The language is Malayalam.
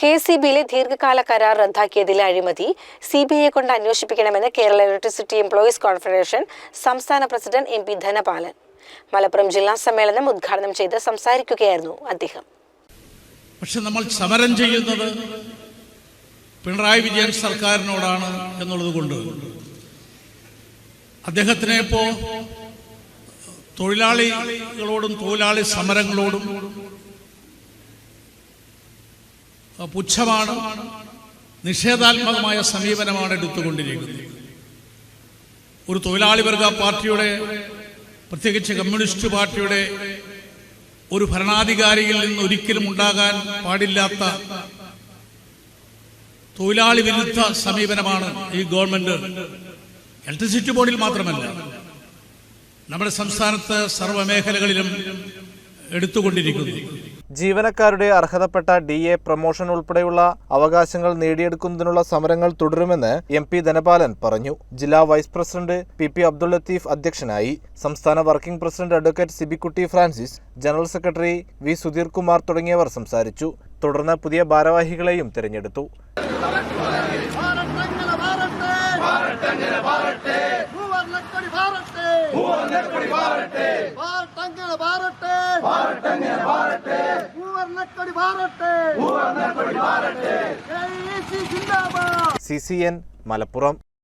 കെ സി ബിയിലെ ദീർഘകാല കരാർ റദ്ദാക്കിയതിലെ അഴിമതി സി ബി ഐയെ കൊണ്ട് അന്വേഷിപ്പിക്കണമെന്ന് കേരള ഇലക്ട്രിസിറ്റി എംപ്ലോയീസ് കോൺഫെഡറേഷൻ സംസ്ഥാന president M P Dhanapalan. Malappuram ജില്ലാ സമ്മേളനം ഉദ്ഘാടനം ചെയ്ത് സംസാരിക്കുകയായിരുന്നു അദ്ദേഹം. പക്ഷെ നമ്മൾ സമരം ചെയ്യുന്നത് പിണറായി വിജയൻ സർക്കാരിനോടാണ് എന്നുള്ളത് കൊണ്ട്. അദ്ദേഹത്തിനെ തൊഴിലാളികളോടും തൊഴിലാളി സമരങ്ങളോടും പുച്ഛമാണ്. നിഷേധാത്മകമായ സമീപനമാണ് എടുത്തുകൊണ്ടിരിക്കുന്നത്. ഒരു തൊഴിലാളി വർഗ പാർട്ടിയുടെ പ്രത്യേകിച്ച് കമ്മ്യൂണിസ്റ്റ് പാർട്ടിയുടെ ഒരു ഭരണാധികാരിയിൽ നിന്ന് ഒരിക്കലും ഉണ്ടാകാൻ പാടില്ലാത്ത തൊഴിലാളി വിരുദ്ധ സമീപനമാണ് ഈ ഗവൺമെന്റ്. ഇലക്ട്രിസിറ്റി ബോർഡിൽ മാത്രമല്ല നമ്മുടെ സംസ്ഥാനത്ത് സർവമേഖലകളിലും എടുത്തുകൊണ്ടിരിക്കുന്നു. ജീവനക്കാരുടെ അർഹതപ്പെട്ട ഡി എ പ്രൊമോഷൻ ഉൾപ്പെടെയുള്ള അവകാശങ്ങൾ നേടിയെടുക്കുന്നതിനുള്ള സമരങ്ങൾ തുടരുമെന്ന് എം പി ധനപാലൻ പറഞ്ഞു. ജില്ലാ vice president P P Abdul Latheef അധ്യക്ഷനായി സംസ്ഥാന working president advocate Sibikutty Francis general secretary V Sudheer Kumar തുടങ്ങിയവർ സംസാരിച്ചു. തുടർന്ന് പുതിയ ഭാരവാഹികളെയും തിരഞ്ഞെടുത്തു. ഭാരത്തെ. C C N Malappuram.